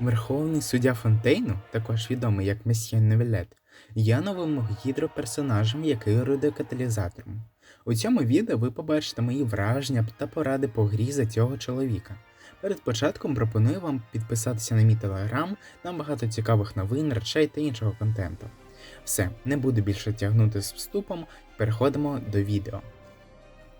Верховний суддя Фонтейну, також відомий як Месьє Невілет, є новим гідроперсонажем, який орудує каталізатором. У цьому відео ви побачите мої враження та поради по грі за цього чоловіка. Перед початком пропоную вам підписатися на мій телеграм, там багато цікавих новин, речей та іншого контенту. Все, не буду більше тягнути з вступом, переходимо до відео.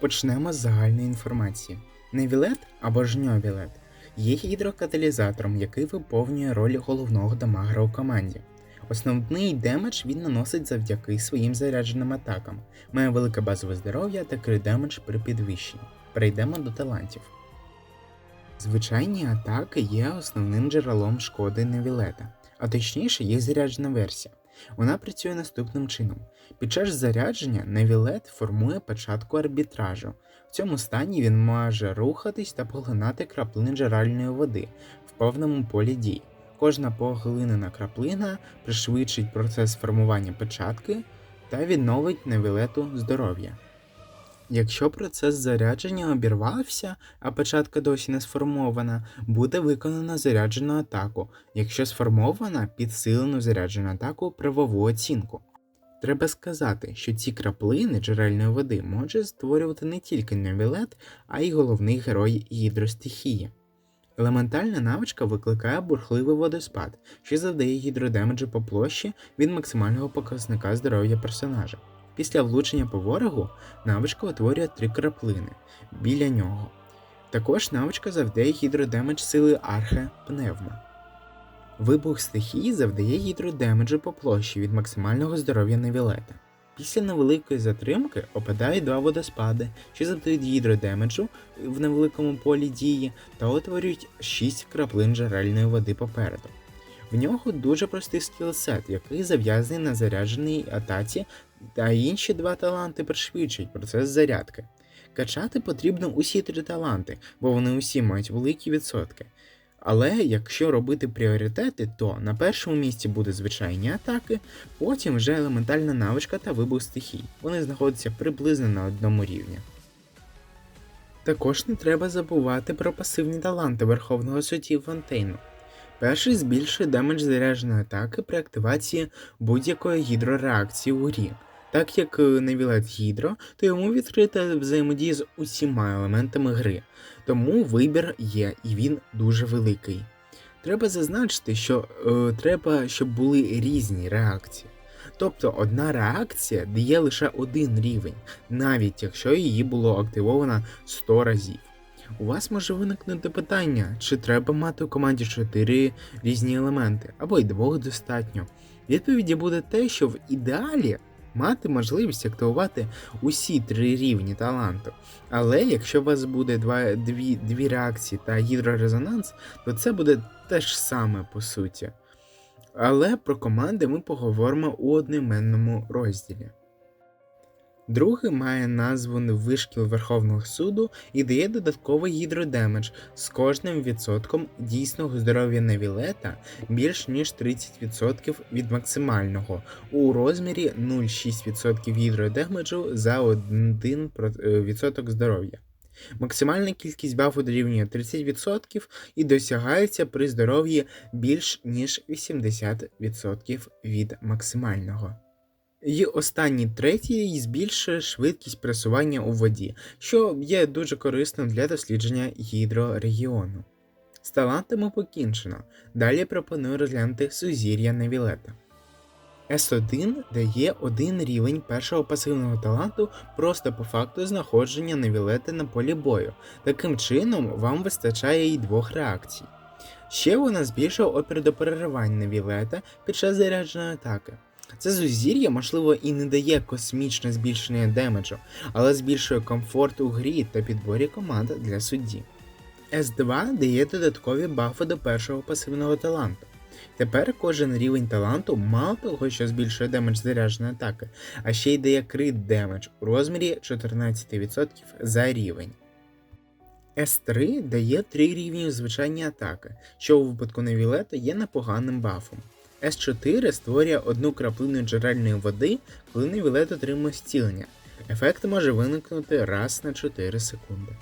Почнемо з загальної інформації. Невілет або ж ньовілет є гідрокаталізатором, який виповнює роль головного дамагера у команді. Основний демедж він наносить завдяки своїм зарядженим атакам, має велике базове здоров'я та крит демедж при підвищенні. Перейдемо до талантів. Звичайні атаки є основним джерелом шкоди Невілета, а точніше їх заряджена версія. Вона працює наступним чином. Під час зарядження Невілет формує початку арбітражу. В цьому стані він може рухатись та поглинати краплини джерельної води в повному полі дій. Кожна поглинена краплина пришвидшить процес формування печатки та відновить Невілету здоров'я. Якщо процес зарядження обірвався, а печатка досі не сформована, буде виконана заряджену атаку, якщо сформована підсилену заряджену атаку правову оцінку. Треба сказати, що ці краплини джерельної води може створювати не тільки Невілет, а й головний герой гідростихії. Елементальна навичка викликає бурхливий водоспад, що завдає гідродемеджу по площі від максимального показника здоров'я персонажа. Після влучення по ворогу навичка утворює три краплини біля нього. Також навичка завдає гідродемедж сили архе пневма. Вибух стихії завдає гідродемеджу по площі від максимального здоров'я Невілета. Після невеликої затримки опадають два водоспади, що завдають гідродемеджу в невеликому полі дії та утворюють 6 краплин джерельної води попереду. В нього дуже простий скілсет, який зав'язаний на зарядженій атаці, та інші два таланти пришвидшують процес зарядки. Качати потрібно усі три таланти, бо вони усі мають великі відсотки. Але якщо робити пріоритети, то на першому місці буде звичайні атаки, потім вже елементальна навичка та вибух стихій. Вони знаходяться приблизно на одному рівні. Також не треба забувати про пасивні таланти Верховного судді Фонтейну. Перший збільшує демедж зарядженої атаки при активації будь-якої гідрореакції у грі. Так як е, Невілет Гідро, то йому відкрита взаємодія з усіма елементами гри, тому вибір є і він дуже великий. Треба зазначити, що е, треба, щоб були різні реакції. Тобто одна реакція дає лише один рівень, навіть якщо її було активовано 100 разів. У вас може виникнути питання, чи треба мати у команді 4 різні елементи, або й двох достатньо. Відповіді буде те, що в ідеалі мати можливість активувати усі три рівні таланту. Але якщо у вас буде два, дві, дві реакції та гідрорезонанс, то це буде те ж саме по суті. Але про команди ми поговоримо у одноіменному розділі. Другий має назву вишкіл Верховного суду і дає додатковий гідродемедж з кожним відсотком дійсного здоров'я Невілета більш ніж 30% від максимального у розмірі 0,6% гідродемеджу за 1% здоров'я. Максимальна кількість бафу дорівнює 30% і досягається при здоров'ї більш ніж 80% від максимального. І останній третій збільшує швидкість пресування у воді, що є дуже корисним для дослідження гідрорегіону. З талантами покінчено. Далі пропоную розглянути сузір'я Невілета. С1 дає один рівень першого пасивного таланту просто по факту знаходження Невілета на полі бою. Таким чином, вам вистачає і двох реакцій. Ще вона збільшує опір до переривань Невілета під час зарядженої атаки. Це зузір'я, можливо, і не дає космічне збільшення демеджу, але збільшує комфорт у грі та підборі команд для судді. С2 дає додаткові бафи до першого пасивного таланту. Тепер кожен рівень таланту мало того, що збільшує демедж зарядженої атаки, а ще й дає крит демедж у розмірі 14% за рівень. С3 дає 3 рівні звичайні атаки, що у випадку Невілета є непоганим бафом. С4 створює одну краплину джерельної води, коли Невілет отримує зцілення. Ефект може виникнути раз на 4 секунди.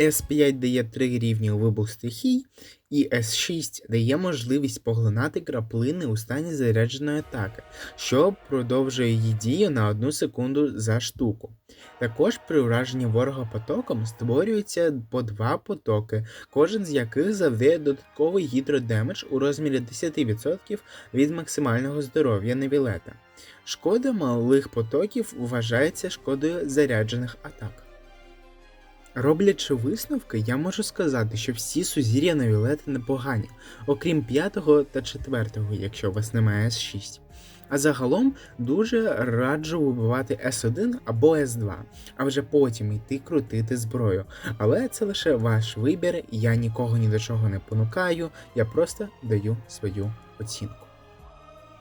S5 дає 3 рівні у вибух стихій, і S6 дає можливість поглинати краплини у стані зарядженої атаки, що продовжує її дію на 1 секунду за штуку. Також при ураженні ворога потоком створюється по два потоки, кожен з яких завдає додатковий гідродемедж у розмірі 10% від максимального здоров'я Невілета. Шкода малих потоків вважається шкодою заряджених атак. Роблячи висновки, я можу сказати, що всі сузір'я Невілета непогані, окрім 5 та 4, якщо у вас немає S6. А загалом дуже раджу вибивати S1 або S2, а вже потім йти крутити зброю. Але це лише ваш вибір, я нікого ні до чого не понукаю, я просто даю свою оцінку.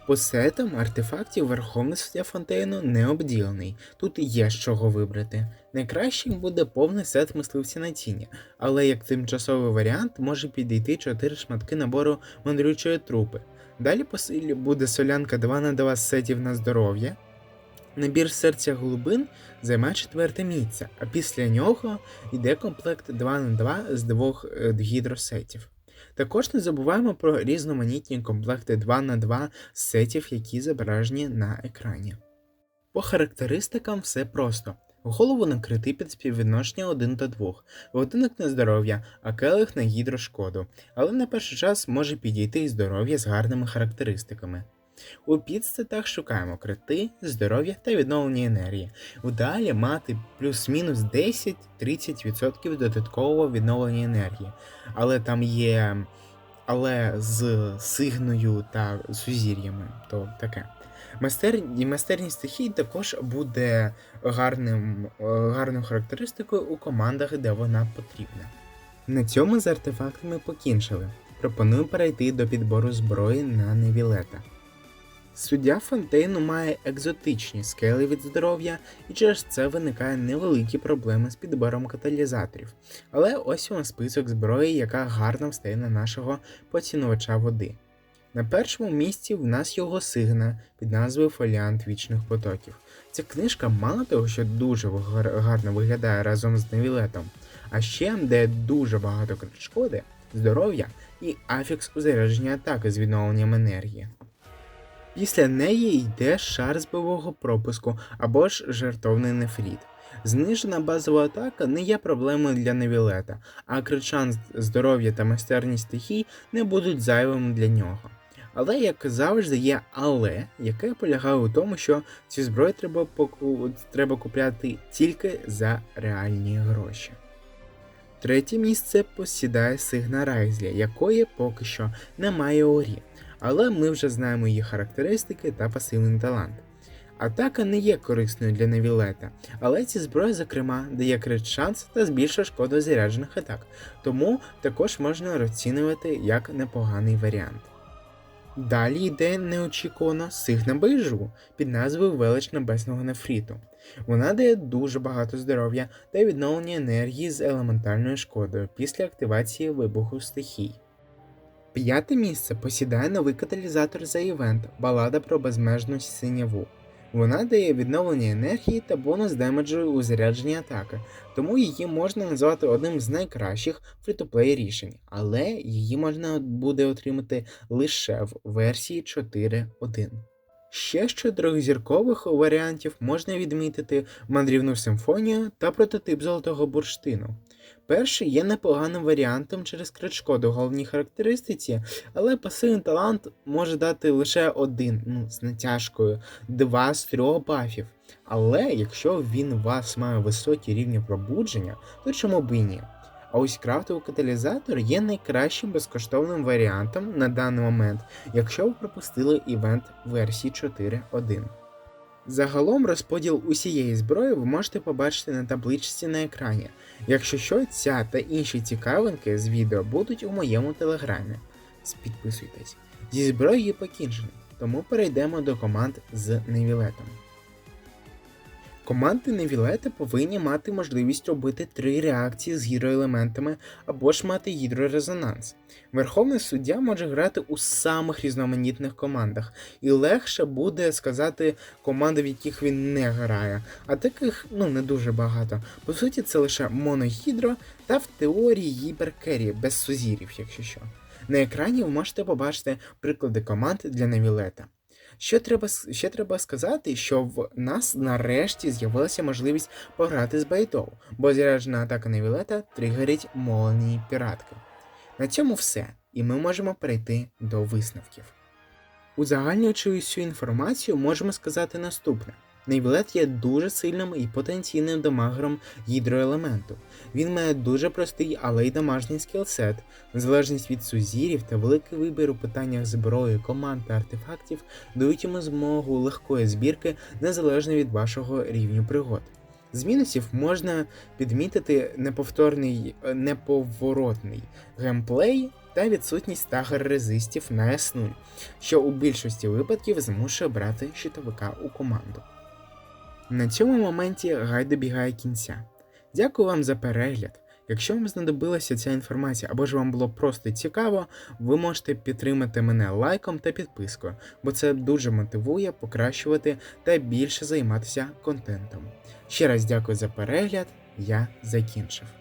По сетам артефактів Верховний Суддя Фонтейну не обділений, тут є з чого вибрати. Найкращим буде повний сет мисливця на тіні, але як тимчасовий варіант може підійти 4 шматки набору мандрючої трупи. Далі по силі буде солянка 2 на 2 сетів на здоров'я. Набір серця глибин займає четверте місце, а після нього йде комплект 2 на 2 з двох е, гідросетів. Також не забуваємо про різноманітні комплекти 2 на 2 сетів, які зображені на екрані. По характеристикам все просто. Голову накрити під співвідношення 1 до 2, годинник на здоров'я, а келих на гідрошкоду, але на перший час може підійти і здоров'я з гарними характеристиками. У підстатах шукаємо крити, здоров'я та відновлення енергії. Вдалі мати плюс-мінус 10-30% додаткового відновлення енергії. Але там є. Але з сигною та сузір'ями, то таке. Майстер... Майстерність стихій також буде гарним, гарною характеристикою у командах, де вона потрібна. На цьому з артефактами покінчили. Пропоную перейти до підбору зброї на Невілета. Суддя Фонтейну має екзотичні скели від здоров'я, і через це виникає невеликі проблеми з підбором каталізаторів. Але ось вам список зброї, яка гарно встає на нашого поцінувача води. На першому місці в нас його сигна під назвою Фоліант вічних потоків. Ця книжка мало того, що дуже гарно виглядає разом з Невілетом, а ще дає дуже багато шкоди, здоров'я і афікс у зарядженні атаки з відновленням енергії. Після неї йде шар збивого пропуску або ж жертовний нефріт. Знижена базова атака не є проблемою для Невілета, а кричан здоров'я та майстерність стихій не будуть зайвими для нього. Але, як завжди, є але, яке полягає у тому, що ці зброї треба поку... треба купляти тільки за реальні гроші. Третє місце посідає Сигна Райзлі, якої поки що немає у грі але ми вже знаємо її характеристики та пасивний талант. Атака не є корисною для Невілета, але ці зброї, зокрема, дає крит шанс та збільшує шкоду заряджених атак, тому також можна розцінювати як непоганий варіант. Далі йде неочікувано сигна бейжу під назвою Велич Небесного Нефріту. Вона дає дуже багато здоров'я та відновлення енергії з елементальною шкодою після активації вибуху стихій. П'яте місце посідає новий каталізатор за івент Балада про безмежну синяву. Вона дає відновлення енергії та бонус демеджу у зарядженні атаки, тому її можна назвати одним з найкращих фрі-то-плей рішень, але її можна буде отримати лише в версії 4.1. Ще з чотирьохзіркових варіантів можна відмітити мандрівну симфонію та прототип золотого бурштину. Перший є непоганим варіантом через кричкоду головній характеристиці, але пасивний талант може дати лише один, ну, з натяжкою, два з трьох бафів. Але якщо він у вас має високі рівні пробудження, то чому б і ні? А ось крафтовий каталізатор є найкращим безкоштовним варіантом на даний момент, якщо ви пропустили івент версії 4.1. Загалом розподіл усієї зброї ви можете побачити на табличці на екрані. Якщо що, ця та інші цікавинки з відео будуть у моєму телеграмі. Підписуйтесь. Зі зброєю покінчено, тому перейдемо до команд з невілетом. Команди Невілета повинні мати можливість робити три реакції з гідроелементами або ж мати гідрорезонанс. Верховний суддя може грати у самих різноманітних командах, і легше буде сказати команди, в яких він не грає, а таких ну не дуже багато. По суті, це лише моногідро та в теорії гіперкері без сузірів, якщо що. На екрані ви можете побачити приклади команд для Невілета. Що треба, ще треба сказати, що в нас нарешті з'явилася можливість пограти з байтоу, бо заряджена атака Невілета тригерить молнії піратки. На цьому все, і ми можемо перейти до висновків. Узагальнюючи всю інформацію, можемо сказати наступне. Невілет є дуже сильним і потенційним дамагером гідроелементу. Він має дуже простий, але й дамажний скілсет, незалежність від сузірів та великий вибір у питаннях зброї, команд та артефактів дають йому змогу легкої збірки незалежно від вашого рівню пригод. З мінусів можна підмітити неповторний, е, неповоротний геймплей та відсутність стагер резистів на S0, що у більшості випадків змушує брати щитовика у команду. На цьому моменті гай добігає кінця. Дякую вам за перегляд. Якщо вам знадобилася ця інформація або ж вам було просто цікаво, ви можете підтримати мене лайком та підпискою, бо це дуже мотивує покращувати та більше займатися контентом. Ще раз дякую за перегляд, я закінчив.